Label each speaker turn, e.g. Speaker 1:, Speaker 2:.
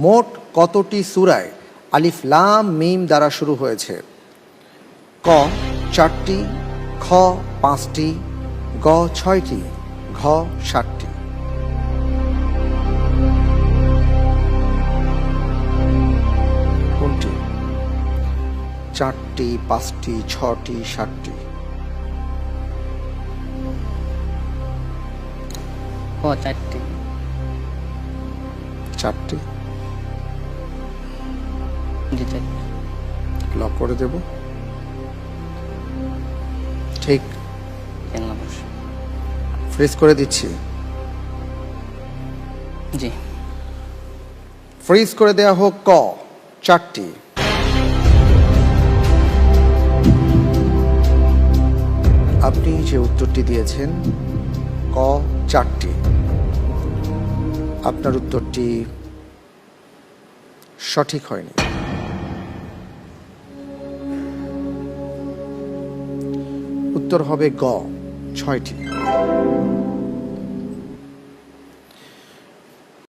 Speaker 1: মোট কতটি সুরায় আলিফ লাম মিম দ্বারা শুরু হয়েছে? ক চারটি খ পাঁচটি গ ছয়টি ঘ সাতটি। কোনটি? চারটি পাঁচটি ছটি সাতটি।
Speaker 2: চারটি।
Speaker 1: চারটি।
Speaker 2: জি
Speaker 1: লক করে দেব। ঠিক। ফ্রিজ করে দিচ্ছি।
Speaker 2: জি।
Speaker 1: ফ্রিজ করে দেয়া হোক ক চারটি। আপনি যে উত্তরটি দিয়েছেন ক চারটি। আপনার উত্তরটি সঠিক হয়নি। উত্তর হবে গ ছয়টি।